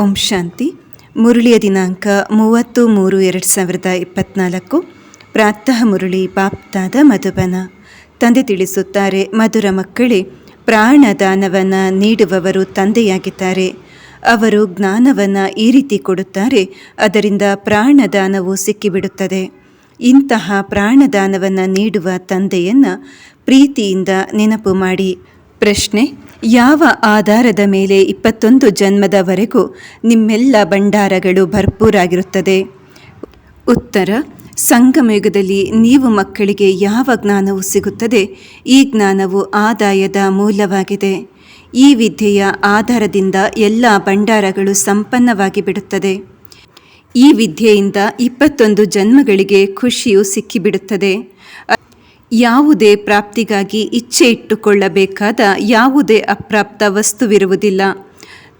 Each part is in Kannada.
ಓಂ ಶಾಂತಿ. ಮುರುಳಿಯ ದಿನಾಂಕ ಮೂವತ್ತು ಮೂರು ಎರಡು ಸಾವಿರದ ಇಪ್ಪತ್ತ್ನಾಲ್ಕು ಪ್ರಾತಃ ಮುರುಳಿ ಪಾಪ್ತಾದ ಮಧುಬನ. ತಂದೆ ತಿಳಿಸುತ್ತಾರೆ, ಮಧುರ ಮಕ್ಕಳೇ, ಪ್ರಾಣದಾನವನ್ನು ನೀಡುವವರು ತಂದೆಯಾಗಿದ್ದಾರೆ. ಅವರು ಜ್ಞಾನವನ್ನು ಈ ರೀತಿ ಕೊಡುತ್ತಾರೆ, ಅದರಿಂದ ಪ್ರಾಣದಾನವು ಸಿಕ್ಕಿಬಿಡುತ್ತದೆ. ಇಂತಹ ಪ್ರಾಣದಾನವನ್ನು ನೀಡುವ ತಂದೆಯನ್ನು ಪ್ರೀತಿಯಿಂದ ನೆನಪು ಮಾಡಿ. ಪ್ರಶ್ನೆ ಯಾವ ಆಧಾರದ ಮೇಲೆ ಇಪ್ಪತ್ತೊಂದು ಜನ್ಮದವರೆಗೂ ನಿಮ್ಮೆಲ್ಲ ಭಂಡಾರಗಳು ಭರ್ಪೂರಾಗಿರುತ್ತದೆ? ಉತ್ತರ ಸಂಗಮಯುಗದಲ್ಲಿ ನೀವು ಮಕ್ಕಳಿಗೆ ಯಾವ ಜ್ಞಾನವು ಸಿಗುತ್ತದೆ? ಈ ಜ್ಞಾನವು ಆದಾಯದ ಮೂಲವಾಗಿದೆ. ಈ ವಿದ್ಯೆಯ ಆಧಾರದಿಂದ ಎಲ್ಲ ಭಂಡಾರಗಳು ಸಂಪನ್ನವಾಗಿ ಬಿಡುತ್ತದೆ. ಈ ವಿದ್ಯೆಯಿಂದ ಇಪ್ಪತ್ತೊಂದು ಜನ್ಮಗಳಿಗೆ ಖುಷಿಯು ಸಿಕ್ಕಿಬಿಡುತ್ತದೆ. ಯಾವುದೇ ಪ್ರಾಪ್ತಿಗಾಗಿ ಇಚ್ಛೆ ಇಟ್ಟುಕೊಳ್ಳಬೇಕಾದ ಯಾವುದೇ ಅಪ್ರಾಪ್ತ ವಸ್ತುವಿರುವುದಿಲ್ಲ.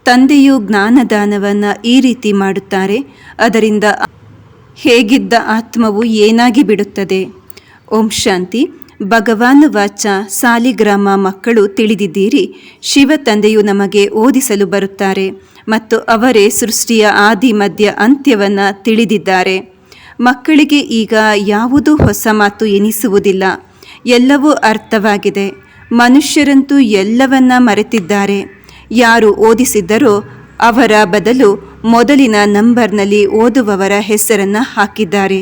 ತಂದೆಯು ಜ್ಞಾನದಾನವನ್ನು ಈ ರೀತಿ ಮಾಡುತ್ತಾರೆ, ಅದರಿಂದ ಹೇಗಿದ್ದ ಆತ್ಮವು ಏನಾಗಿ ಬಿಡುತ್ತದೆ? ಓಂ ಶಾಂತಿ. ಭಗವಾನ್ ವಾಚ, ಸಾಲಿಗ್ರಾಮ ಮಕ್ಕಳು ತಿಳಿದಿದ್ದೀರಿ, ಶಿವ ತಂದೆಯು ನಮಗೆ ಓದಿಸಲು ಬರುತ್ತಾರೆ ಮತ್ತು ಅವರೇ ಸೃಷ್ಟಿಯ ಆದಿ ಮಧ್ಯ ಅಂತ್ಯವನ್ನು ತಿಳಿದಿದ್ದಾರೆ. ಮಕ್ಕಳಿಗೆ ಈಗ ಯಾವುದೂ ಹೊಸ ಮಾತು ಎನಿಸುವುದಿಲ್ಲ. ಎಲ್ಲವೂ ಅರ್ಥವಾಗಿದೆ. ಮನುಷ್ಯರಂತೂ ಎಲ್ಲವನ್ನ ಮರೆತಿದ್ದಾರೆ. ಯಾರು ಓದಿಸಿದ್ದರೋ ಅವರ ಬದಲು ಮೊದಲಿನ ನಂಬರ್ನಲ್ಲಿ ಓದುವವರ ಹೆಸರನ್ನು ಹಾಕಿದ್ದಾರೆ.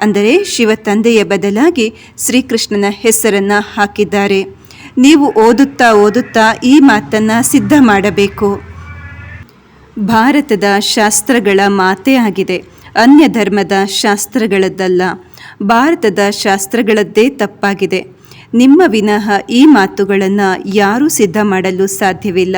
ಅಂದರೆ ಶಿವ ತಂದೆಯ ಬದಲಾಗಿ ಶ್ರೀಕೃಷ್ಣನ ಹೆಸರನ್ನು ಹಾಕಿದ್ದಾರೆ. ನೀವು ಓದುತ್ತಾ ಓದುತ್ತಾ ಈ ಮಾತನ್ನು ಸಿದ್ಧ ಮಾಡಬೇಕು. ಭಾರತದ ಶಾಸ್ತ್ರಗಳ ಮಾತೇ ಆಗಿದೆ. ಅನ್ಯ ಧರ್ಮದ ಶಾಸ್ತ್ರಗಳದ್ದಲ್ಲ. ಭಾರತದ ಶಾಸ್ತ್ರಗಳದ್ದೇ ತಪ್ಪಾಗಿದೆ. ನಿಮ್ಮ ವಿನಃ ಈ ಮಾತುಗಳನ್ನು ಯಾರೂ ಸಿದ್ಧ ಮಾಡಲು ಸಾಧ್ಯವಿಲ್ಲ.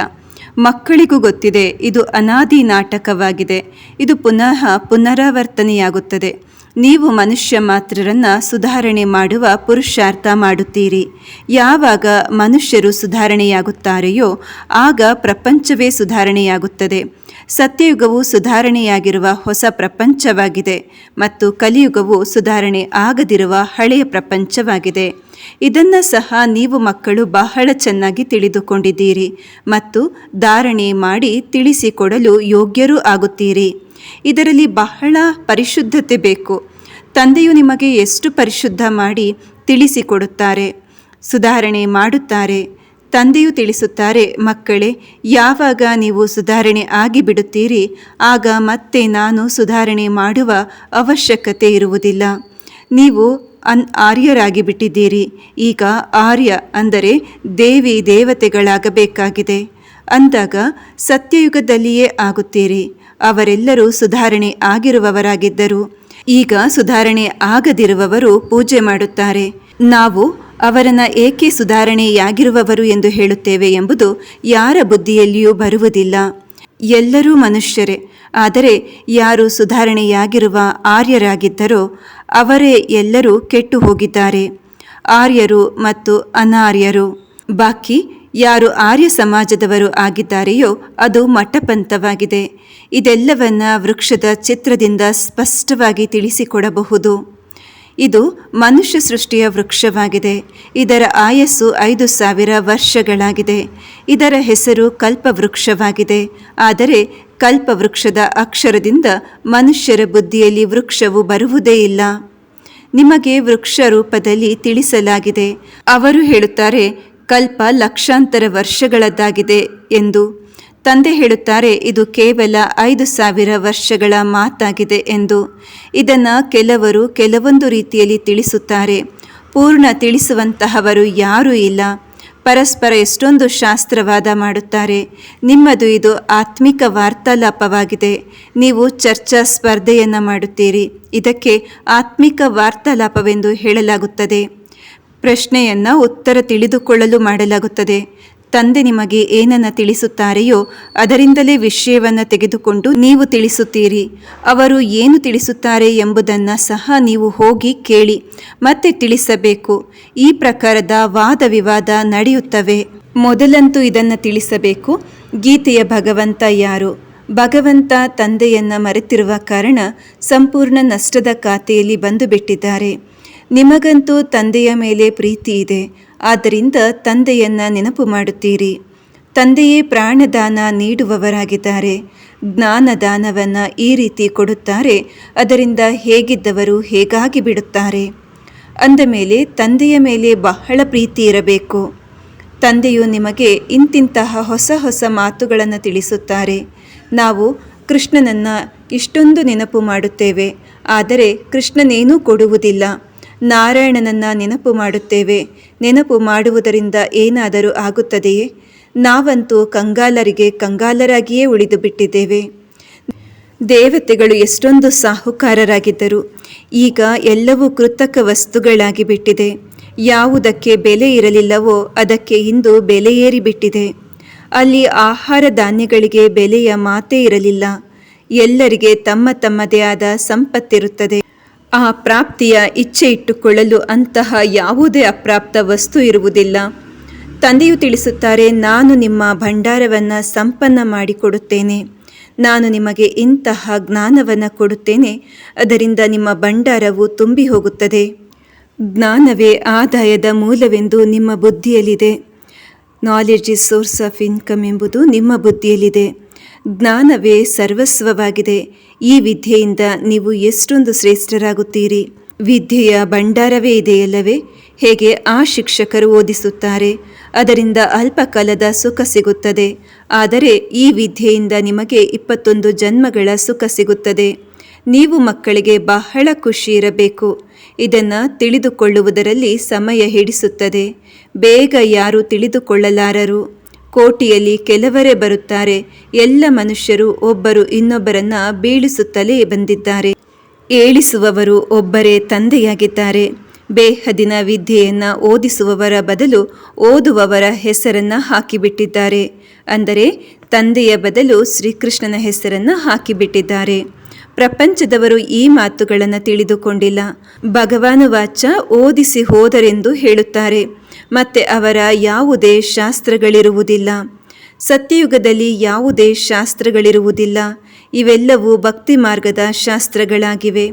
ಮಕ್ಕಳಿಗೂ ಗೊತ್ತಿದೆ, ಇದು ಅನಾದಿ ನಾಟಕವಾಗಿದೆ. ಇದು ಪುನಃ ಪುನರಾವರ್ತನೆಯಾಗುತ್ತದೆ. ನೀವು ಮನುಷ್ಯ ಮಾತ್ರರನ್ನು ಸುಧಾರಣೆ ಮಾಡುವ ಪುರುಷಾರ್ಥ ಮಾಡುತ್ತೀರಿ. ಯಾವಾಗ ಮನುಷ್ಯರು ಸುಧಾರಣೆಯಾಗುತ್ತಾರೆಯೋ, ಆಗ ಪ್ರಪಂಚವೇ ಸುಧಾರಣೆಯಾಗುತ್ತದೆ. ಸತ್ಯಯುಗವು ಸುಧಾರಣೆಯಾಗಿರುವ ಹೊಸ ಪ್ರಪಂಚವಾಗಿದೆ ಮತ್ತು ಕಲಿಯುಗವು ಸುಧಾರಣೆ ಆಗದಿರುವ ಹಳೆಯ ಪ್ರಪಂಚವಾಗಿದೆ. ಇದನ್ನು ಸಹ ನೀವು ಮಕ್ಕಳು ಬಹಳ ಚೆನ್ನಾಗಿ ತಿಳಿದುಕೊಂಡಿದ್ದೀರಿ ಮತ್ತು ಧಾರಣೆ ಮಾಡಿ ತಿಳಿಸಿಕೊಡಲು ಯೋಗ್ಯರೂ ಆಗುತ್ತೀರಿ. ಇದರಲ್ಲಿ ಬಹಳ ಪರಿಶುದ್ಧತೆ ಬೇಕು. ತಂದೆಯು ನಿಮಗೆ ಎಷ್ಟು ಪರಿಶುದ್ಧ ಮಾಡಿ ತಿಳಿಸಿಕೊಡುತ್ತಾರೆ, ಸುಧಾರಣೆ ಮಾಡುತ್ತಾರೆ ತಂದೆಯು ತಿಳಿಸುತ್ತಾರೆ, ಮಕ್ಕಳೇ, ಯಾವಾಗ ನೀವು ಸುಧಾರಣೆ ಆಗಿಬಿಡುತ್ತೀರಿ, ಆಗ ಮತ್ತೆ ನಾನು ಸುಧಾರಣೆ ಮಾಡುವ ಅವಶ್ಯಕತೆ ಇರುವುದಿಲ್ಲ. ನೀವು ಅನ್ ಆರ್ಯರಾಗಿ ಬಿಟ್ಟಿದ್ದೀರಿ ಈಗ ಆರ್ಯ ಅಂದರೆ ದೇವಿ ದೇವತೆಗಳಾಗಬೇಕಾಗಿದೆ. ಅಂದಾಗ ಸತ್ಯಯುಗದಲ್ಲಿಯೇ ಆಗುತ್ತೀರಿ. ಅವರೆಲ್ಲರೂ ಸುಧಾರಣೆ ಆಗಿರುವವರಾಗಿದ್ದರು. ಈಗ ಸುಧಾರಣೆ ಆಗದಿರುವವರು ಪೂಜೆ ಮಾಡುತ್ತಾರೆ. ನಾವು ಅವರನ್ನು ಏಕೆ ಸುಧಾರಣೆಯಾಗಿರುವವರು ಎಂದು ಹೇಳುತ್ತೇವೆ ಎಂಬುದು ಯಾರ ಬುದ್ಧಿಯಲ್ಲಿಯೂ ಬರುವುದಿಲ್ಲ. ಎಲ್ಲರೂ ಮನುಷ್ಯರೇ, ಆದರೆ ಯಾರು ಸುಧಾರಣೆಯಾಗಿರುವ ಆರ್ಯರಾಗಿದ್ದರೋ ಅವರೇ ಎಲ್ಲರೂ ಕೆಟ್ಟು ಹೋಗಿದ್ದಾರೆ. ಆರ್ಯರು ಮತ್ತು ಅನಾರ್ಯರು. ಬಾಕಿ ಯಾರು ಆರ್ಯ ಸಮಾಜದವರು ಆಗಿದ್ದಾರೆಯೋ ಅದು ಮಠಪಂಥವಾಗಿದೆ. ಇದೆಲ್ಲವನ್ನ ವೃಕ್ಷದ ಚಿತ್ರದಿಂದ ಸ್ಪಷ್ಟವಾಗಿ ತಿಳಿಸಿಕೊಡಬಹುದು. ಇದು ಮನುಷ್ಯ ಸೃಷ್ಟಿಯ ವೃಕ್ಷವಾಗಿದೆ. ಇದರ ಆಯಸ್ಸು ಐದು ಸಾವಿರ ವರ್ಷಗಳಾಗಿದೆ. ಇದರ ಹೆಸರು ಕಲ್ಪವೃಕ್ಷವಾಗಿದೆ. ಆದರೆ ಕಲ್ಪವೃಕ್ಷದ ಅಕ್ಷರದಿಂದ ಮನುಷ್ಯರ ಬುದ್ಧಿಯಲ್ಲಿ ವೃಕ್ಷವು ಬರುವುದೇ ಇಲ್ಲ. ನಿಮಗೆ ವೃಕ್ಷ ರೂಪದಲ್ಲಿ ತಿಳಿಸಲಾಗಿದೆ. ಅವರು ಹೇಳುತ್ತಾರೆ, ಕಲ್ಪ ಲಕ್ಷಾಂತರ ವರ್ಷಗಳದ್ದಾಗಿದೆ ಎಂದು. ತಂದೆ ಹೇಳುತ್ತಾರೆ, ಇದು ಕೇವಲ ಐದು ಸಾವಿರ ವರ್ಷಗಳ ಮಾತಾಗಿದೆ ಎಂದು. ಇದನ್ನು ಕೆಲವರು ಕೆಲವೊಂದು ರೀತಿಯಲ್ಲಿ ತಿಳಿಸುತ್ತಾರೆ. ಪೂರ್ಣ ತಿಳಿಸುವಂತಹವರು ಯಾರೂ ಇಲ್ಲ. ಪರಸ್ಪರ ಎಷ್ಟೊಂದು ಶಾಸ್ತ್ರವಾದ ಮಾಡುತ್ತಾರೆ. ನಿಮ್ಮದು ಇದು ಆತ್ಮಿಕ ವಾರ್ತಾಲಾಪವಾಗಿದೆ. ನೀವು ಚರ್ಚಾ ಸ್ಪರ್ಧೆಯನ್ನು ಮಾಡುತ್ತೀರಿ. ಇದಕ್ಕೆ ಆತ್ಮಿಕ ವಾರ್ತಾಲಾಪವೆಂದು ಹೇಳಲಾಗುತ್ತದೆ. ಪ್ರಶ್ನೆಯನ್ನು ಉತ್ತರ ತಿಳಿದುಕೊಳ್ಳಲು ಮಾಡಲಾಗುತ್ತದೆ. ತಂದೆ ನಿಮಗೆ ಏನನ್ನ ತಿಳಿಸುತ್ತಾರೆಯೋ ಅದರಿಂದಲೇ ವಿಷಯವನ್ನು ತೆಗೆದುಕೊಂಡು ನೀವು ತಿಳಿಸುತ್ತೀರಿ. ಅವರು ಏನು ತಿಳಿಸುತ್ತಾರೆ ಎಂಬುದನ್ನು ಸಹ ನೀವು ಹೋಗಿ ಕೇಳಿ, ಮತ್ತೆ ತಿಳಿಸಬೇಕು. ಈ ಪ್ರಕಾರದ ವಾದ ವಿವಾದ ನಡೆಯುತ್ತವೆ. ಮೊದಲಂತೂ ಇದನ್ನು ತಿಳಿಸಬೇಕು. ಗೀತೆಯ ಭಗವಂತ ಯಾರು? ಭಗವಂತ ತಂದೆಯನ್ನು ಮರೆತಿರುವ ಕಾರಣ ಸಂಪೂರ್ಣ ನಷ್ಟದ ಖಾತೆಯಲ್ಲಿ ಬಂದು ಬಿಟ್ಟಿದ್ದಾರೆ ನಿಮಗಂತೂ ತಂದೆಯ ಮೇಲೆ ಪ್ರೀತಿ ಇದೆ. ಆದ್ದರಿಂದ ತಂದೆಯನ್ನು ನೆನಪು ಮಾಡುತ್ತೀರಿ. ತಂದೆಯೇ ಪ್ರಾಣದಾನ ನೀಡುವವರಾಗಿದ್ದಾರೆ. ಜ್ಞಾನದಾನವನ್ನು ಈ ರೀತಿ ಕೊಡುತ್ತಾರೆ. ಅದರಿಂದ ಹೇಗಿದ್ದವರು ಹೇಗಾಗಿ ಬಿಡುತ್ತಾರೆ. ಅಂದ ಮೇಲೆ ತಂದೆಯ ಮೇಲೆ ಬಹಳ ಪ್ರೀತಿ ಇರಬೇಕು. ತಂದೆಯು ನಿಮಗೆ ಇಂತಿಂತಹ ಹೊಸ ಹೊಸ ಮಾತುಗಳನ್ನು ತಿಳಿಸುತ್ತಾರೆ. ನಾವು ಕೃಷ್ಣನನ್ನು ಇಷ್ಟೊಂದು ನೆನಪು ಮಾಡುತ್ತೇವೆ. ಆದರೆ ಕೃಷ್ಣನೇನೂ ಕೊಡುವುದಿಲ್ಲ. ನಾರಾಯಣನನ್ನು ನೆನಪು ಮಾಡುತ್ತೇವೆ. ನೆನಪು ಮಾಡುವುದರಿಂದ ಏನಾದರೂ ಆಗುತ್ತದೆಯೇ? ನಾವಂತೂ ಕಂಗಾಲರಿಗೆ ಕಂಗಾಲರಾಗಿಯೇ ಉಳಿದು ಬಿಟ್ಟಿದ್ದೇವೆ. ದೇವತೆಗಳು ಎಷ್ಟೊಂದು ಸಾಹುಕಾರರಾಗಿದ್ದರು. ಈಗ ಎಲ್ಲವೂ ಕೃತಕ ವಸ್ತುಗಳಾಗಿ ಬಿಟ್ಟಿದೆ. ಯಾವುದಕ್ಕೆ ಬೆಲೆ ಇರಲಿಲ್ಲವೋ ಅದಕ್ಕೆ ಇಂದು ಬೆಲೆ ಏರಿಬಿಟ್ಟಿದೆ ಅಲ್ಲಿ ಆಹಾರ ಧಾನ್ಯಗಳಿಗೆ ಬೆಲೆಯ ಮಾತೇ ಇರಲಿಲ್ಲ. ಎಲ್ಲರಿಗೆ ತಮ್ಮ ತಮ್ಮದೇ ಆದ ಸಂಪತ್ತಿರುತ್ತದೆ. ಆ ಪ್ರಾಪ್ತಿಯ ಇಚ್ಛೆ ಇಟ್ಟುಕೊಳ್ಳಲು ಅಂತಹ ಯಾವುದೇ ಅಪ್ರಾಪ್ತ ವಸ್ತು ಇರುವುದಿಲ್ಲ. ತಂದೆಯು ತಿಳಿಸುತ್ತಾರೆ, ನಾನು ನಿಮ್ಮ ಭಂಡಾರವನ್ನು ಸಂಪನ್ನ ಮಾಡಿಕೊಡುತ್ತೇನೆ. ನಾನು ನಿಮಗೆ ಇಂತಹ ಜ್ಞಾನವನ್ನು ಕೊಡುತ್ತೇನೆ. ಅದರಿಂದ ನಿಮ್ಮ ಭಂಡಾರವು ತುಂಬಿ ಹೋಗುತ್ತದೆ ಜ್ಞಾನವೇ ಆದಾಯದ ಮೂಲವೆಂದು ನಿಮ್ಮ ಬುದ್ಧಿಯಲ್ಲಿದೆ. Knowledge is source of income ಎಂಬುದು ನಿಮ್ಮ ಬುದ್ಧಿಯಲ್ಲಿದೆ. ಜ್ಞಾನವೇ ಸರ್ವಸ್ವವಾಗಿದೆ. ಈ ವಿದ್ಯೆಯಿಂದ ನೀವು ಎಷ್ಟೊಂದು ಶ್ರೇಷ್ಠರಾಗುತ್ತೀರಿ. ವಿದ್ಯೆಯ ಭಂಡಾರವೇ ಇದೆಯಲ್ಲವೇ? ಹೇಗೆ ಆ ಶಿಕ್ಷಕರು ಓದಿಸುತ್ತಾರೆ? ಅದರಿಂದ ಅಲ್ಪ ಕಾಲದ ಸುಖ ಸಿಗುತ್ತದೆ. ಆದರೆ ಈ ವಿದ್ಯೆಯಿಂದ ನಿಮಗೆ ಇಪ್ಪತ್ತೊಂದು ಜನ್ಮಗಳ ಸುಖ ಸಿಗುತ್ತದೆ. ನೀವು ಮಕ್ಕಳಿಗೆ ಬಹಳ ಖುಷಿ ಇರಬೇಕು. ಇದನ್ನು ತಿಳಿದುಕೊಳ್ಳುವುದರಲ್ಲಿ ಸಮಯ ಹಿಡಿಸುತ್ತದೆ. ಬೇಗ ಯಾರು ತಿಳಿದುಕೊಳ್ಳಲಾರರು. ಕೋಟಿಯಲ್ಲಿ ಕೆಲವರೇ ಬರುತ್ತಾರೆ. ಎಲ್ಲ ಮನುಷ್ಯರು ಒಬ್ಬರು ಇನ್ನೊಬ್ಬರನ್ನ ಬೀಳಿಸುತ್ತಲೇ ಬಂದಿದ್ದಾರೆ. ಏಳಿಸುವವರು ಒಬ್ಬರೇ ತಂದೆಯಾಗಿದ್ದಾರೆ. ಬೇಹದಿನ ವಿದ್ಯೆಯನ್ನು ಓದಿಸುವವರ ಬದಲು ಓದುವವರ ಹೆಸರನ್ನು ಹಾಕಿಬಿಟ್ಟಿದ್ದಾರೆ. ಅಂದರೆ ತಂದೆಯ ಬದಲು ಶ್ರೀಕೃಷ್ಣನ ಹೆಸರನ್ನು ಹಾಕಿಬಿಟ್ಟಿದ್ದಾರೆ. ಪ್ರಪಂಚದವರು ಈ ಮಾತುಗಳನ್ನು ತಿಳಿದುಕೊಂಡಿಲ್ಲ. ಭಗವಾನು ವಾಚ ಓದಿಸಿ ಹೋದರೆಂದು ಹೇಳುತ್ತಾರೆ. ಮತ್ತೆ ಅವರ ಯಾವುದೇ ಶಾಸ್ತ್ರಗಳಿರುವುದಿಲ್ಲ. ಸತ್ಯಯುಗದಲ್ಲಿ ಯಾವುದೇ ಶಾಸ್ತ್ರಗಳಿರುವುದಿಲ್ಲ. ಇವೆಲ್ಲವೂ ಭಕ್ತಿ ಮಾರ್ಗದ ಶಾಸ್ತ್ರಗಳಾಗಿವೆ.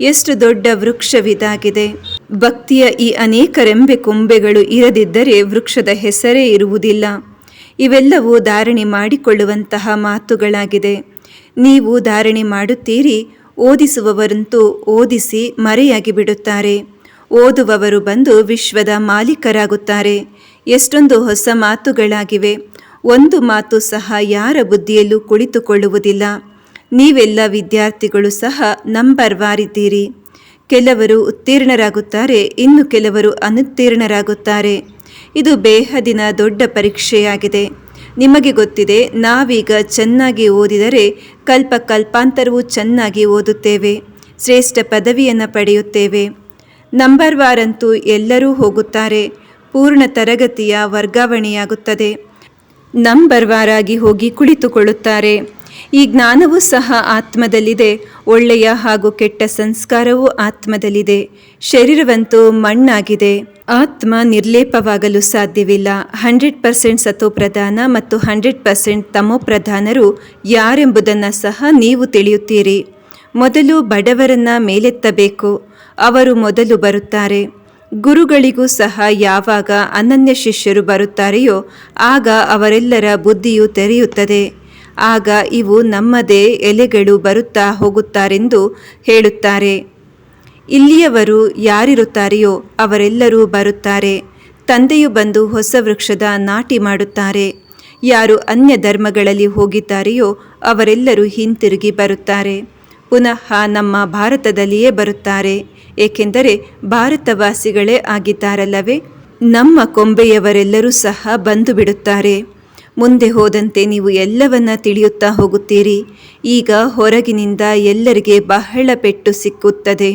ಎಷ್ಟು ದೊಡ್ಡ ವೃಕ್ಷವಿದಾಗಿದೆ. ಭಕ್ತಿಯ ಈ ಅನೇಕ ರೆಂಬೆ ಕೊಂಬೆಗಳು ಇರದಿದ್ದರೆ ವೃಕ್ಷದ ಹೆಸರೇ ಇರುವುದಿಲ್ಲ. ಇವೆಲ್ಲವೂ ಧಾರಣೆ ಮಾಡಿಕೊಳ್ಳುವಂತಹ ಮಾತುಗಳಾಗಿದೆ. ನೀವು ಧಾರಣೆ ಮಾಡುತ್ತೀರಿ, ಓದಿಸುವವರಂತೂ ಓದಿಸಿ ಮರೆಯಾಗಿ ಬಿಡುತ್ತಾರೆ ಓದುವವರು ಬಂದು ವಿಶ್ವದ ಮಾಲೀಕರಾಗುತ್ತಾರೆ. ಎಷ್ಟೊಂದು ಹೊಸ ಮಾತುಗಳಾಗಿವೆ. ಒಂದು ಮಾತು ಸಹ ಯಾರ ಬುದ್ಧಿಯಲ್ಲೂ ಕುಳಿತುಕೊಳ್ಳುವುದಿಲ್ಲ. ನೀವೆಲ್ಲ ವಿದ್ಯಾರ್ಥಿಗಳು ಸಹ ನಂಬರ್ ವಾರಿದ್ದೀರಿ ಕೆಲವರು ಉತ್ತೀರ್ಣರಾಗುತ್ತಾರೆ, ಇನ್ನು ಕೆಲವರು ಅನುತ್ತೀರ್ಣರಾಗುತ್ತಾರೆ. ಇದು ಬೇಹದಿನ ದೊಡ್ಡ ಪರೀಕ್ಷೆಯಾಗಿದೆ. ನಿಮಗೆ ಗೊತ್ತಿದೆ, ನಾವೀಗ ಚೆನ್ನಾಗಿ ಓದಿದರೆ ಕಲ್ಪ ಕಲ್ಪಾಂತರವೂ ಚೆನ್ನಾಗಿ ಓದುತ್ತೇವೆ. ಶ್ರೇಷ್ಠ ಪದವಿಯನ್ನು ಪಡೆಯುತ್ತೇವೆ. ನಂಬರ್ ವಾರಂತೂ ಎಲ್ಲರೂ ಹೋಗುತ್ತಾರೆ. ಪೂರ್ಣ ತರಗತಿಯ ವರ್ಗಾವಣೆಯಾಗುತ್ತದೆ. ನಂಬರ್ ವಾರಾಗಿ ಹೋಗಿ ಕುಳಿತುಕೊಳ್ಳುತ್ತಾರೆ. ಈ ಜ್ಞಾನವೂ ಸಹ ಆತ್ಮದಲ್ಲಿದೆ. ಒಳ್ಳೆಯ ಹಾಗೂ ಕೆಟ್ಟ ಸಂಸ್ಕಾರವೂ ಆತ್ಮದಲ್ಲಿದೆ. ಶರೀರವಂತೂ ಮಣ್ಣಾಗಿದೆ. ಆತ್ಮ ನಿರ್ಲೇಪವಾಗಲು ಸಾಧ್ಯವಿಲ್ಲ. ಹಂಡ್ರೆಡ್ ಪರ್ಸೆಂಟ್ ಸತೋಪ್ರಧಾನ ಮತ್ತು ಹಂಡ್ರೆಡ್ ಪರ್ಸೆಂಟ್ ತಮೋಪ್ರಧಾನರು ಯಾರೆಂಬುದನ್ನು ಸಹ ನೀವು ತಿಳಿಯುತ್ತೀರಿ. ಮೊದಲು ಬಡವರನ್ನ ಮೇಲೆತ್ತಬೇಕು. ಅವರು ಮೊದಲು ಬರುತ್ತಾರೆ. ಗುರುಗಳಿಗೂ ಸಹ ಯಾವಾಗ ಅನನ್ಯ ಶಿಷ್ಯರು ಬರುತ್ತಾರೆಯೋ ಆಗ ಅವರೆಲ್ಲರ ಬುದ್ಧಿಯು ತೆರೆಯುತ್ತದೆ. ಆಗ ಇವು ನಮ್ಮದೇ ಎಲೆಗಳು ಬರುತ್ತಾ ಹೋಗುತ್ತಾರೆಂದು ಹೇಳುತ್ತಾರೆ. ಇಲ್ಲಿಯವರು ಯಾರಿರುತ್ತಾರೆಯೋ ಅವರೆಲ್ಲರೂ ಬರುತ್ತಾರೆ. ತಂದೆಯು ಬಂದು ಹೊಸ ವೃಕ್ಷದ ನಾಟಿ ಮಾಡುತ್ತಾರೆ. ಯಾರು ಅನ್ಯ ಧರ್ಮಗಳಲ್ಲಿ ಹೋಗಿದ್ದಾರೆಯೋ ಅವರೆಲ್ಲರೂ ಹಿಂತಿರುಗಿ ಬರುತ್ತಾರೆ. ಪುನಃ ನಮ್ಮ ಭಾರತದಲ್ಲಿಯೇ ಬರುತ್ತಾರೆ. ಏಕೆಂದರೆ ಭಾರತವಾಸಿಗಳೇ ಆಗಿದ್ದಾರಲ್ಲವೇ? ನಮ್ಮ ಕೊಂಬೆಯವರೆಲ್ಲರೂ ಸಹ ಬಂದು ಬಿಡುತ್ತಾರೆ. ಮುಂದೆ ಹೋದಂತೆ ನೀವು ಎಲ್ಲವನ್ನ ತಿಳಿಯುತ್ತಾ ಹೋಗುತ್ತೀರಿ. ಈಗ ಹೊರಗಿನಿಂದ ಎಲ್ಲರಿಗೆ ಬಹಳ ಪೆಟ್ಟು ಸಿಕ್ಕುತ್ತದೆ.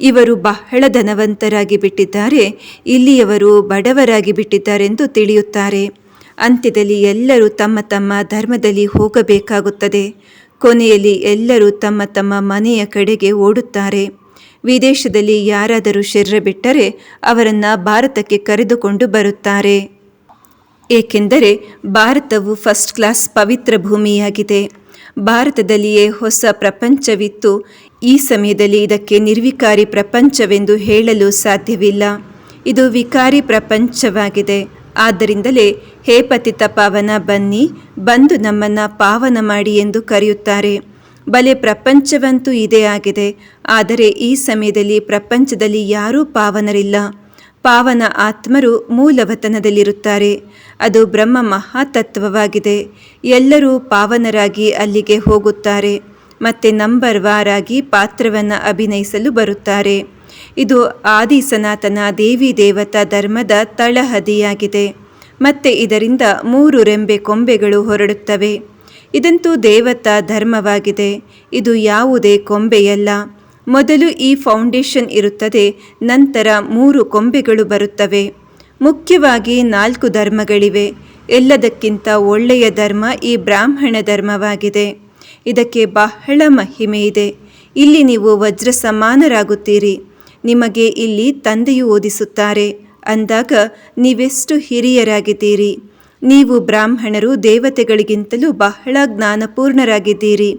ಇವರು ಬಹಳ ಧನವಂತರಾಗಿ ಬಿಟ್ಟಿದ್ದಾರೆ. ಇಲ್ಲಿಯವರು ಬಡವರಾಗಿ ಬಿಟ್ಟಿದ್ದಾರೆಂದು ತಿಳಿಯುತ್ತಾರೆ. ಅಂತ್ಯದಲ್ಲಿ ಎಲ್ಲರೂ ತಮ್ಮ ತಮ್ಮ ಧರ್ಮದಲ್ಲಿ ಹೋಗಬೇಕಾಗುತ್ತದೆ. ಕೊನೆಯಲ್ಲಿ ಎಲ್ಲರೂ ತಮ್ಮ ತಮ್ಮ ಮನೆಯ ಕಡೆಗೆ ಓಡುತ್ತಾರೆ. ವಿದೇಶದಲ್ಲಿ ಯಾರಾದರೂ ಶರೀರ ಬಿಟ್ಟರೆ ಅವರನ್ನು ಭಾರತಕ್ಕೆ ಕರೆದುಕೊಂಡು ಬರುತ್ತಾರೆ. ಏಕೆಂದರೆ ಭಾರತವು ಫಸ್ಟ್ ಕ್ಲಾಸ್ ಪವಿತ್ರ ಭೂಮಿಯಾಗಿದೆ. ಭಾರತದಲ್ಲಿಯೇ ಹೊಸ ಪ್ರಪಂಚವಿತ್ತು. ಈ ಸಮಯದಲ್ಲಿ ಇದಕ್ಕೆ ನಿರ್ವಿಕಾರಿ ಪ್ರಪಂಚವೆಂದು ಹೇಳಲು ಸಾಧ್ಯವಿಲ್ಲ. ಇದು ವಿಕಾರಿ ಪ್ರಪಂಚವಾಗಿದೆ. ಆದ್ದರಿಂದಲೇ ಹೇ ಪತಿತ ಪಾವನ ಬನ್ನಿ, ಬಂದು ನಮ್ಮನ್ನು ಪಾವನ ಮಾಡಿ ಎಂದು ಕರೆಯುತ್ತಾರೆ. ಬಲೆ ಪ್ರಪಂಚವಂತೂ ಇದೇ ಆಗಿದೆ. ಆದರೆ ಈ ಸಮಯದಲ್ಲಿ ಪ್ರಪಂಚದಲ್ಲಿ ಯಾರೂ ಪಾವನರಿಲ್ಲ. ಪಾವನ ಆತ್ಮರು ಮೂಲವತನದಲ್ಲಿರುತ್ತಾರೆ. ಅದು ಬ್ರಹ್ಮ ಮಹಾತತ್ವವಾಗಿದೆ. ಎಲ್ಲರೂ ಪಾವನರಾಗಿ ಅಲ್ಲಿಗೆ ಹೋಗುತ್ತಾರೆ. ಮತ್ತೆ ನಂಬರ್ ವಾರಾಗಿ ಪಾತ್ರವನ್ನು ಅಭಿನಯಿಸಲು ಬರುತ್ತಾರೆ. ಇದು ಆದಿ ಸನಾತನ ದೇವಿ ದೇವತಾ ಧರ್ಮದ ತಳಹದಿಯಾಗಿದೆ. ಮತ್ತೆ ಇದರಿಂದ ಮೂರು ರೆಂಬೆ ಕೊಂಬೆಗಳು ಹೊರಡುತ್ತವೆ. ಇದಂತೂ ದೇವತಾ ಧರ್ಮವಾಗಿದೆ. ಇದು ಯಾವುದೇ ಕೊಂಬೆಯಲ್ಲ. ಮೊದಲು ಈ ಫೌಂಡೇಶನ್ ಇರುತ್ತದೆ, ನಂತರ ಮೂರು ಕೊಂಬೆಗಳು ಬರುತ್ತವೆ. ಮುಖ್ಯವಾಗಿ ನಾಲ್ಕು ಧರ್ಮಗಳಿವೆ. ಎಲ್ಲದಕ್ಕಿಂತ ಒಳ್ಳೆಯ ಧರ್ಮ ಈ ಬ್ರಾಹ್ಮಣ ಧರ್ಮವಾಗಿದೆ. ಇದಕ್ಕೆ ಬಹಳ ಮಹಿಮೆ ಇದೆ. ಇಲ್ಲಿ ನೀವು ವಜ್ರ ಸಮಾನರಾಗುತ್ತೀರಿ ನಿಮಗೆ ಇಲ್ಲಿ ತಂದೆಯು ಓದಿಸುತ್ತಾರೆ. ಅಂದಾಗ ನೀವೆಷ್ಟು ಹಿರಿಯರಾಗಿದ್ದೀರಿ? ನೀವು ಬ್ರಾಹ್ಮಣರು ದೇವತೆಗಳಿಗಿಂತಲೂ ಬಹಳ ಜ್ಞಾನಪೂರ್ಣರಾಗಿದ್ದೀರಿ.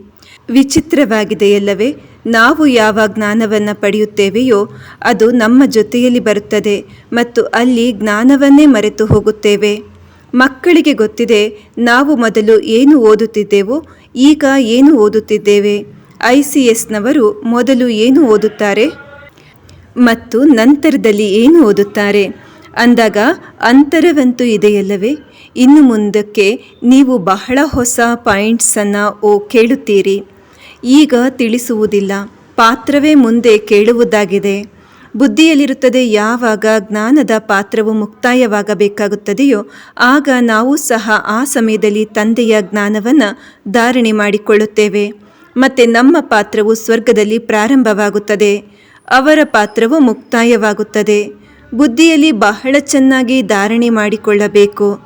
ವಿಚಿತ್ರವಾಗಿದೆಯಲ್ಲವೇ, ನಾವು ಯಾವ ಜ್ಞಾನವನ್ನು ಪಡೆಯುತ್ತೇವೆಯೋ ಅದು ನಮ್ಮ ಜೊತೆಯಲ್ಲಿ ಬರುತ್ತದೆ ಮತ್ತು ಅಲ್ಲಿ ಜ್ಞಾನವನ್ನೇ ಮರೆತು ಹೋಗುತ್ತೇವೆ. ಮಕ್ಕಳಿಗೆ ಗೊತ್ತಿದೆ, ನಾವು ಮೊದಲು ಏನು ಓದುತ್ತಿದ್ದೆವೋ, ಈಗ ಏನು ಓದುತ್ತಿದ್ದೇವೆ. ಐ ಸಿ ಎಸ್ನವರು ಮೊದಲು ಏನು ಓದುತ್ತಾರೆ? ಮತ್ತು ನಂತರದಲ್ಲಿ ಏನು ಓದುತ್ತಾರೆ? ಅಂದಾಗ, ಅಂತರವಂತೂ ಇದೆಯಲ್ಲವೇ? ಇನ್ನು ಮುಂದಕ್ಕೆ ನೀವು ಬಹಳ ಹೊಸ ಪಾಯಿಂಟ್ಸನ್ನು ಓ ಕೇಳುತ್ತೀರಿ. ಈಗ ತಿಳಿಸುವುದಿಲ್ಲ. ಪಾತ್ರವೇ ಮುಂದೆ ಕೇಳುವುದಾಗಿದೆ. ಬುದ್ಧಿಯಲ್ಲಿರುತ್ತದೆ ಯಾವಾಗ ಜ್ಞಾನದ ಪಾತ್ರವು ಮುಕ್ತಾಯವಾಗಬೇಕಾಗುತ್ತದೆಯೋ, ಆಗ ನಾವು ಸಹ ಆ ಸಮಯದಲ್ಲಿ ತಂದೆಯ ಜ್ಞಾನವನ್ನು ಧಾರಣೆ ಮಾಡಿಕೊಳ್ಳುತ್ತೇವೆ. ಮತ್ತು ನಮ್ಮ ಪಾತ್ರವು ಸ್ವರ್ಗದಲ್ಲಿ ಪ್ರಾರಂಭವಾಗುತ್ತದೆ. ಅವರ ಪಾತ್ರವು ಮುಕ್ತಾಯವಾಗುತ್ತದೆ. ಬುದ್ಧಿಯಲ್ಲಿ ಬಹಳ ಚೆನ್ನಾಗಿ ಧಾರಣೆ ಮಾಡಿಕೊಳ್ಳಬೇಕು.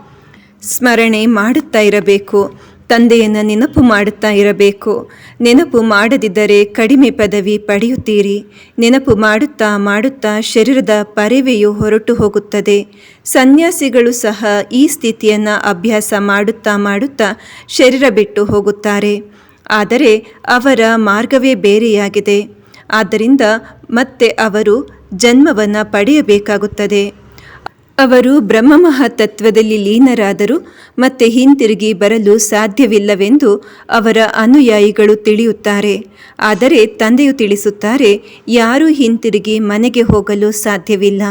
ಸ್ಮರಣೆ ಮಾಡುತ್ತಾ ಇರಬೇಕು. ತಂದೆಯನ್ನು ನೆನಪು ಮಾಡುತ್ತಾ ಇರಬೇಕು. ನೆನಪು ಮಾಡದಿದ್ದರೆ ಕಡಿಮೆ ಪದವಿ ಪಡೆಯುತ್ತೀರಿ. ನೆನಪು ಮಾಡುತ್ತಾ ಮಾಡುತ್ತಾ ಶರೀರದ ಪರವೆಯು ಹೊರಟು ಹೋಗುತ್ತದೆ. ಸನ್ಯಾಸಿಗಳು ಸಹ ಈ ಸ್ಥಿತಿಯನ್ನು ಅಭ್ಯಾಸ ಮಾಡುತ್ತಾ ಮಾಡುತ್ತಾ ಶರೀರ ಬಿಟ್ಟು ಹೋಗುತ್ತಾರೆ. ಆದರೆ ಅವರ ಮಾರ್ಗವೇ ಬೇರೆಯಾಗಿದೆ. ಆದ್ದರಿಂದ ಮತ್ತೆ ಅವರು ಜನ್ಮವನ್ನು ಪಡೆಯಬೇಕಾಗುತ್ತದೆ. ಅವರು ಬ್ರಹ್ಮ ಮಹಾತತ್ವದಲ್ಲಿ ಲೀನರಾದರು, ಮತ್ತೆ ಹಿಂತಿರುಗಿ ಬರಲು ಸಾಧ್ಯವಿಲ್ಲವೆಂದು ಅವರ ಅನುಯಾಯಿಗಳು ತಿಳಿಯುತ್ತಾರೆ. ಆದರೆ ತಂದೆಯು ತಿಳಿಸುತ್ತಾರೆ, ಯಾರೂ ಹಿಂತಿರುಗಿ ಮನೆಗೆ ಹೋಗಲು ಸಾಧ್ಯವಿಲ್ಲ.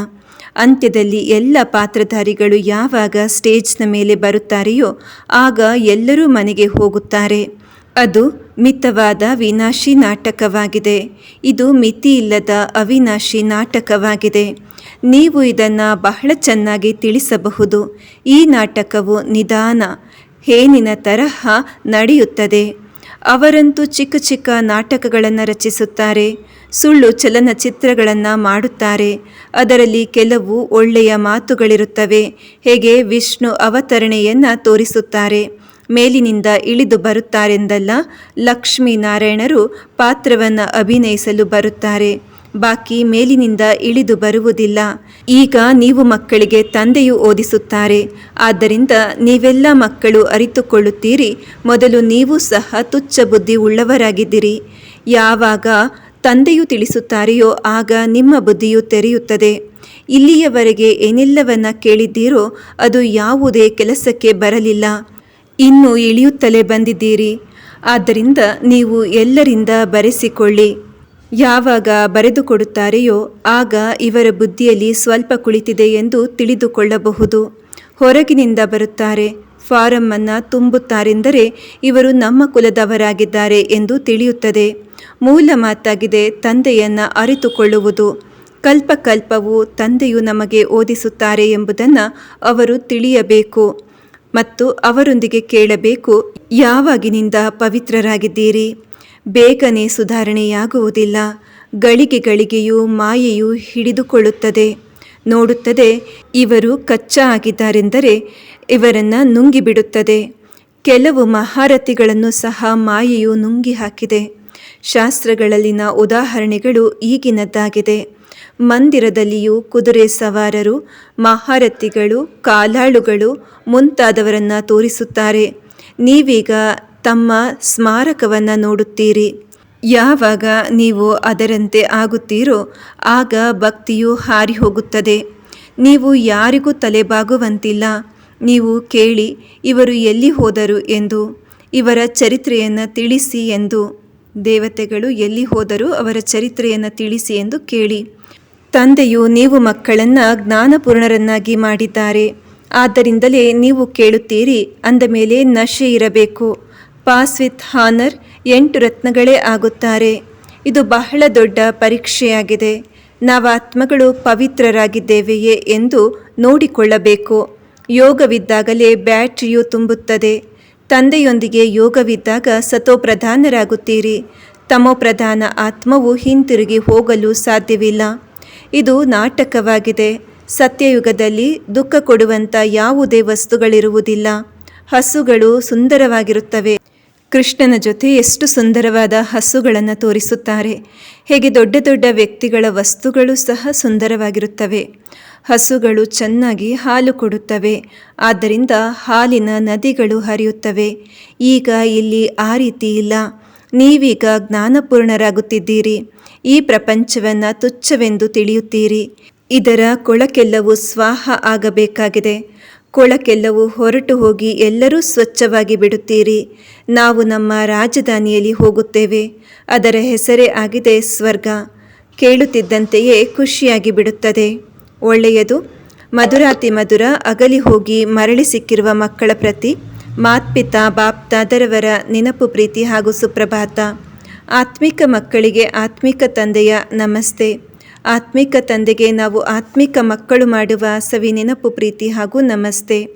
ಅಂತ್ಯದಲ್ಲಿ ಎಲ್ಲ ಪಾತ್ರಧಾರಿಗಳು ಯಾವಾಗ ಸ್ಟೇಜ್ನ ಮೇಲೆ ಬರುತ್ತಾರೆಯೋ, ಆಗ ಎಲ್ಲರೂ ಮನೆಗೆ ಹೋಗುತ್ತಾರೆ. ಅದು ಮಿತವಾದ ವಿನಾಶಿ ನಾಟಕವಾಗಿದೆ. ಇದು ಮಿತಿಯಿಲ್ಲದ ಅವಿನಾಶಿ ನಾಟಕವಾಗಿದೆ. ನೀವು ಇದನ್ನು ಬಹಳ ಚೆನ್ನಾಗಿ ತಿಳಿಸಬಹುದು. ಈ ನಾಟಕವು ನಿಧಾನ, ಹೇನಿನ ತರಹ ನಡೆಯುತ್ತದೆ. ಅವರಂತೂ ಚಿಕ್ಕ ಚಿಕ್ಕ ನಾಟಕಗಳನ್ನು ರಚಿಸುತ್ತಾರೆ. ಸುಳ್ಳು ಚಲನಚಿತ್ರಗಳನ್ನು ಮಾಡುತ್ತಾರೆ. ಅದರಲ್ಲಿ ಕೆಲವು ಒಳ್ಳೆಯ ಮಾತುಗಳಿರುತ್ತವೆ. ಹೇಗೆ ವಿಷ್ಣು ಅವತರಣೆಯನ್ನು ತೋರಿಸುತ್ತಾರೆ. ಮೇಲಿನಿಂದ ಇಳಿದು ಬರುತ್ತಾರೆಂದಲ್ಲ, ಲಕ್ಷ್ಮೀನಾರಾಯಣರು ಪಾತ್ರವನ್ನು ಅಭಿನಯಿಸಲು ಬರುತ್ತಾರೆ. ಬಾಕಿ ಮೇಲಿನಿಂದ ಇಳಿದು ಬರುವುದಿಲ್ಲ. ಈಗ ನೀವು ಮಕ್ಕಳಿಗೆ ತಂದೆಯು ಓದಿಸುತ್ತಾರೆ. ಆದ್ದರಿಂದ ನೀವೆಲ್ಲ ಮಕ್ಕಳು ಅರಿತುಕೊಳ್ಳುತ್ತೀರಿ. ಮೊದಲು ನೀವು ಸಹ ತುಚ್ಛ ಬುದ್ಧಿ ಉಳ್ಳವರಾಗಿದ್ದೀರಿ. ಯಾವಾಗ ತಂದೆಯು ತಿಳಿಸುತ್ತಾರೆಯೋ ಆಗ ನಿಮ್ಮ ಬುದ್ಧಿಯು ತೆರೆಯುತ್ತದೆ. ಇಲ್ಲಿಯವರೆಗೆ ಏನೆಲ್ಲವನ್ನ ಕೇಳಿದ್ದೀರೋ ಅದು ಯಾವುದೇ ಕೆಲಸಕ್ಕೆ ಬರಲಿಲ್ಲ. ಇನ್ನು ಇಳಿಯುತ್ತಲೇ ಬಂದಿದ್ದೀರಿ. ಆದ್ದರಿಂದ ನೀವು ಎಲ್ಲರಿಂದ ಬರೆಸಿಕೊಳ್ಳಿ. ಯಾವಾಗ ಬರೆದುಕೊಡುತ್ತಾರೆಯೋ ಆಗ ಇವರ ಬುದ್ಧಿಯಲ್ಲಿ ಸ್ವಲ್ಪ ಕುಳಿತಿದೆ ಎಂದು ತಿಳಿದುಕೊಳ್ಳಬಹುದು. ಹೊರಗಿನಿಂದ ಬರುತ್ತಾರೆ ಫಾರಮ್ಮನ್ನು ತುಂಬುತ್ತಾರೆಂದರೆ ಇವರು ನಮ್ಮ ಕುಲದವರಾಗಿದ್ದಾರೆ ಎಂದು ತಿಳಿಯುತ್ತದೆ. ಮೂಲ ಮಾತಾಗಿದೆ, ತಂದೆಯನ್ನು ಅರಿತುಕೊಳ್ಳುವುದು. ಕಲ್ಪಕಲ್ಪವು ತಂದೆಯು ನಮಗೆ ಓದಿಸುತ್ತಾರೆ ಎಂಬುದನ್ನು ಅವರು ತಿಳಿಯಬೇಕು. ಮತ್ತು ಅವರೊಂದಿಗೆ ಕೇಳಬೇಕು, ಯಾವಾಗಿನಿಂದ ಪವಿತ್ರರಾಗಿದ್ದೀರಿ? ಬೇಗನೆ ಸುಧಾರಣೆಯಾಗುವುದಿಲ್ಲ. ಗಳಿಗೆ ಗಳಿಗೆಯೂ ಮಾಯೆಯು ಹಿಡಿದುಕೊಳ್ಳುತ್ತದೆ. ನೋಡುತ್ತದೆ, ಇವರು ಕಚ್ಚಾ ಆಗಿದ್ದಾರೆಂದರೆ ಇವರನ್ನು ನುಂಗಿಬಿಡುತ್ತದೆ. ಕೆಲವು ಮಹಾರಥಿಗಳನ್ನು ಸಹ ಮಾಯೆಯು ನುಂಗಿ ಹಾಕಿದೆ ಶಾಸ್ತ್ರಗಳಲ್ಲಿನ ಉದಾಹರಣೆಗಳು ಈಗಿನದ್ದಾಗಿದೆ. ಮಂದಿರದಲ್ಲಿಯೂ ಕುದುರೆ ಸವಾರರು, ಮಹಾರಥಿಗಳು, ಕಾಲಾಳುಗಳು ಮುಂತಾದವರನ್ನು ತೋರಿಸುತ್ತಾರೆ. ನೀವೀಗ ತಮ್ಮ ಸ್ಮಾರಕವನ್ನು ನೋಡುತ್ತೀರಿ. ಯಾವಾಗ ನೀವು ಅದರಂತೆ ಆಗುತ್ತೀರೋ, ಆಗ ಭಕ್ತಿಯು ಹಾರಿ ಹೋಗುತ್ತದೆ ನೀವು ಯಾರಿಗೂ ತಲೆಬಾಗುವಂತಿಲ್ಲ. ನೀವು ಕೇಳಿ, ಇವರು ಎಲ್ಲಿ ಹೋದರು ಎಂದು, ಇವರ ಚರಿತ್ರೆಯನ್ನು ತಿಳಿಸಿ ಎಂದು. ದೇವತೆಗಳು ಎಲ್ಲಿ ಹೋದರೂ ಅವರ ಚರಿತ್ರೆಯನ್ನು ತಿಳಿಸಿ ಎಂದು ಕೇಳಿ. ತಂದೆಯು ನೀವು ಮಕ್ಕಳನ್ನು ಜ್ಞಾನಪೂರ್ಣರನ್ನಾಗಿ ಮಾಡಿದ್ದಾರೆ. ಆದ್ದರಿಂದಲೇ ನೀವು ಕೇಳುತ್ತೀರಿ, ಅಂದ ಮೇಲೆ ನಶೆ ಇರಬೇಕು. ಪಾಸ್ ವಿತ್ ಹಾನರ್ ಎಂಟು ರತ್ನಗಳೇ ಆಗುತ್ತಾರೆ. ಇದು ಬಹಳ ದೊಡ್ಡ ಪರೀಕ್ಷೆಯಾಗಿದೆ. ನಾವಾತ್ಮಗಳು ಪವಿತ್ರರಾಗಿದ್ದೇವೆಯೇ ಎಂದು ನೋಡಿಕೊಳ್ಳಬೇಕು. ಯೋಗವಿದ್ದಾಗಲೇ ಬ್ಯಾಟ್ರಿಯು ತುಂಬುತ್ತದೆ. ತಂದೆಯೊಂದಿಗೆ ಯೋಗವಿದ್ದಾಗ ಸತೋಪ್ರಧಾನರಾಗುತ್ತೀರಿ. ತಮೋಪ್ರಧಾನ ಆತ್ಮವು ಹಿಂತಿರುಗಿ ಹೋಗಲು ಸಾಧ್ಯವಿಲ್ಲ. ಇದು ನಾಟಕವಾಗಿದೆ. ಸತ್ಯಯುಗದಲ್ಲಿ ದುಃಖ ಕೊಡುವಂಥ ಯಾವುದೇ ವಸ್ತುಗಳಿರುವುದಿಲ್ಲ. ಹಸುಗಳು ಸುಂದರವಾಗಿರುತ್ತವೆ. ಕೃಷ್ಣನ ಜೊತೆ ಎಷ್ಟು ಸುಂದರವಾದ ಹಸುಗಳನ್ನು ತೋರಿಸುತ್ತಾರೆ. ಹೇಗೆ ದೊಡ್ಡ ದೊಡ್ಡ ವ್ಯಕ್ತಿಗಳ ವಸ್ತುಗಳು ಸಹ ಸುಂದರವಾಗಿರುತ್ತವೆ. ಹಸುಗಳು ಚೆನ್ನಾಗಿ ಹಾಲು ಕೊಡುತ್ತವೆ. ಆದ್ದರಿಂದ ಹಾಲಿನ ನದಿಗಳು ಹರಿಯುತ್ತವೆ. ಈಗ ಇಲ್ಲಿ ಆ ರೀತಿ ಇಲ್ಲ. ನೀವೀಗ ಜ್ಞಾನಪೂರ್ಣರಾಗುತ್ತಿದ್ದೀರಿ. ಈ ಪ್ರಪಂಚವನ್ನು ತುಚ್ಛವೆಂದು ತಿಳಿಯುತ್ತೀರಿ. ಇದರ ಕೊಳಕೆಲ್ಲವೂ ಸ್ವಾಹ ಆಗಬೇಕಾಗಿದೆ. ಕೊಳಕೆಲ್ಲವೂ ಹೊರಟು ಹೋಗಿ ಎಲ್ಲರೂ ಸ್ವಚ್ಛವಾಗಿ ಬಿಡುತ್ತೀರಿ. ನಾವು ನಮ್ಮ ರಾಜಧಾನಿಯಲ್ಲಿ ಹೋಗುತ್ತೇವೆ. ಅದರ ಹೆಸರೇ ಆಗಿದೆ ಸ್ವರ್ಗ. ಕೇಳುತ್ತಿದ್ದಂತೆಯೇ ಖುಷಿಯಾಗಿ ಬಿಡುತ್ತದೆ. ಒಳ್ಳೆಯದು, ಮಧುರಾತಿ ಮಧುರ ಅಗಲಿ ಹೋಗಿ ಮರಳಿ ಸಿಕ್ಕಿರುವ ಮಕ್ಕಳ ಪ್ರತಿ ಮಾತ್ಪಿತಾ ಬಾಪ್ತಾದರವರ ನೆನಪು ಪ್ರೀತಿ ಹಾಗೂ ಸುಪ್ರಭಾತ. ಆತ್ಮಿಕ ಮಕ್ಕಳಿಗೆ ಆತ್ಮಿಕ ತಂದೆಯ ನಮಸ್ತೆ. ಆತ್ಮಿಕ ತಂದೆಗೆ ನಾವು ಆತ್ಮಿಕ ಮಕ್ಕಳು ಮಾಡುವ ಸವಿ ನೆನಪು ಪ್ರೀತಿ ಹಾಗೂ ನಮಸ್ತೆ.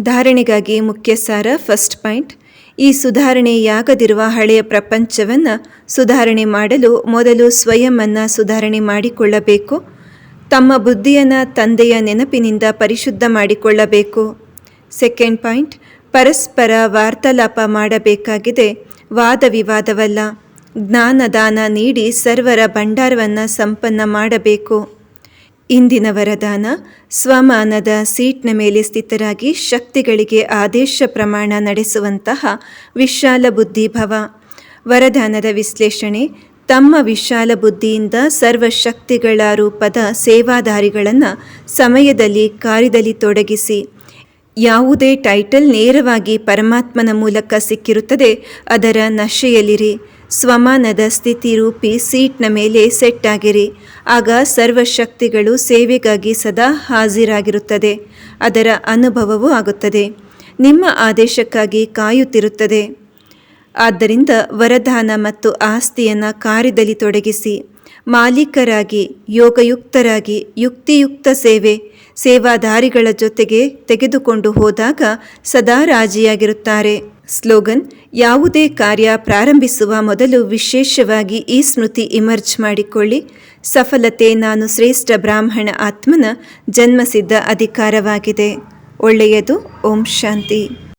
ಧಾರಣೆಗಾಗಿ ಮುಖ್ಯ ಸಾರ ಫಸ್ಟ್ ಪಾಯಿಂಟ್. ಈ ಸುಧಾರಣೆಯಾಗದಿರುವ ಹಳೆಯ ಪ್ರಪಂಚವನ್ನು ಸುಧಾರಣೆ ಮಾಡಲು ಮೊದಲು ಸ್ವಯಮನ್ನು ಸುಧಾರಣೆ ಮಾಡಿಕೊಳ್ಳಬೇಕು. ತಮ್ಮ ಬುದ್ಧಿಯನ್ನು ತಂದೆಯ ನೆನಪಿನಿಂದ ಪರಿಶುದ್ಧ ಮಾಡಿಕೊಳ್ಳಬೇಕು. ಸೆಕೆಂಡ್ ಪಾಯಿಂಟ್ ಪರಸ್ಪರ ವಾರ್ತಾಲಾಪ ಮಾಡಬೇಕಾಗಿದೆ. ವಾದ ವಿವಾದವಲ್ಲ. ಜ್ಞಾನದಾನ ನೀಡಿ ಸರ್ವರ ಭಂಡಾರವನ್ನು ಸಂಪನ್ನ ಮಾಡಬೇಕು. ಇಂದಿನ ವರದಾನ, ಸ್ವಮಾನದ ಸೀಟ್ನ ಮೇಲೆ ಸ್ಥಿತರಾಗಿ ಶಕ್ತಿಗಳಿಗೆ ಆದೇಶ ಪ್ರಮಾಣ ನಡೆಸುವಂತಹ ವಿಶಾಲ ಬುದ್ಧಿಭವ. ವರದಾನದ ವಿಶ್ಲೇಷಣೆ, ತಮ್ಮ ವಿಶಾಲ ಬುದ್ಧಿಯಿಂದ ಸರ್ವಶಕ್ತಿಗಳ ರೂಪದ ಸೇವಾದಾರಿಗಳನ್ನು ಸಮಯದಲ್ಲಿ ಕಾರ್ಯದಲ್ಲಿ ತೊಡಗಿಸಿ ಯಾವುದೇ ಟೈಟಲ್ ನೇರವಾಗಿ ಪರಮಾತ್ಮನ ಮೂಲಕ ಸಿಕ್ಕಿರುತ್ತದೆ, ಅದರ ನಶೆಯಲ್ಲಿರಿ. ಸ್ವಮಾನದ ಸ್ಥಿತಿ ರೂಪಿ ಸೀಟ್ನ ಮೇಲೆ ಸೆಟ್ ಆಗಿರಿ. ಆಗ ಸರ್ವಶಕ್ತಿಗಳು ಸೇವೆಗಾಗಿ ಸದಾ ಹಾಜರಾಗಿರುತ್ತದೆ. ಅದರ ಅನುಭವವೂ ಆಗುತ್ತದೆ. ನಿಮ್ಮ ಆದೇಶಕ್ಕಾಗಿ ಕಾಯುತ್ತಿರುತ್ತದೆ. ಆದ್ದರಿಂದ ವರದಾನ ಮತ್ತು ಆಸ್ತಿಯನ್ನು ಕಾರ್ಯದಲ್ಲಿ ತೊಡಗಿಸಿ, ಮಾಲೀಕರಾಗಿ, ಯೋಗಯುಕ್ತರಾಗಿ, ಯುಕ್ತಿಯುಕ್ತ ಸೇವೆ ಸೇವಾದಾರಿಗಳ ಜೊತೆಗೆ ತೆಗೆದುಕೊಂಡು ಹೋದಾಗ ಸದಾ ರಾಜಿಯಾಗಿರುತ್ತಾರೆ. ಸ್ಲೋಗನ್, ಯಾವುದೇ ಕಾರ್ಯ ಪ್ರಾರಂಭಿಸುವ ಮೊದಲು ವಿಶೇಷವಾಗಿ ಈ ಸ್ಮೃತಿ ಇಮರ್ಜ್ ಮಾಡಿಕೊಳ್ಳಿ. ಸಫಲತೆ ನಾನು ಶ್ರೇಷ್ಠ ಬ್ರಾಹ್ಮಣ ಆತ್ಮನ ಜನ್ಮಸಿದ್ಧ ಅಧಿಕಾರವಾಗಿದೆ. ಒಳ್ಳೆಯದು, ಓಂ ಶಾಂತಿ.